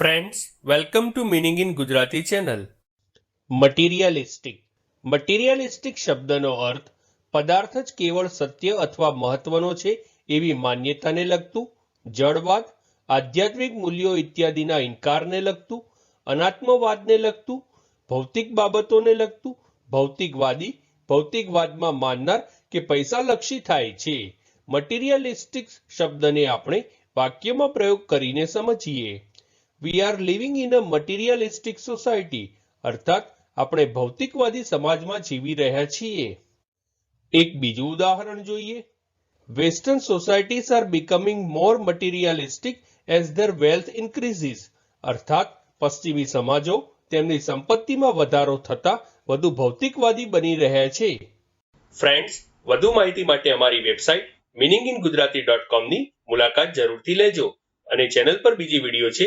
Friends welcome to meaning in Gujarati channel materialistic materialistic શબ્દનો અર્થ, પદાર્થ જ કેવળ સત્ય અથવા મહત્વનો છે એવી માન્યતાને લગતું જડવાદ આધ્યાત્મિક મૂલ્યો ઇત્યાદિના ઇનકારને લગતું, અનાત્મવાદને લગતું, ભૌતિક બાબતોને લગતું, ભૌતિકવાદી, ભૌતિકવાદમાં માનનાર કે પૈસાલક્ષી થાય છે. મટીરિયાલિસ્ટિક શબ્દને આપણે વાક્યમાં પ્રયોગ કરીને સમજીએ. We are living in a materialistic society અર્થાત, આપણે ભૌતિકવાદી સમાજમાં જીવી રહ્યા છીએ. એક બીજું ઉદાહરણ જોઈએ. Western societies are becoming more materialistic as their wealth increases અર્થાત, પશ્ચિમી સમાજો તેમની સંપત્તિમાં વધારો થતા વધુ ભૌતિકવાદી બની રહ્યા છે. ફ્રેન્ડ્સ વધુ માહિતી માટે અમારી website meaning in Gujarati dot કોમની મુલાકાત જરૂરથી લેજો અને ચેનલ પર બીજી વીડિયો છે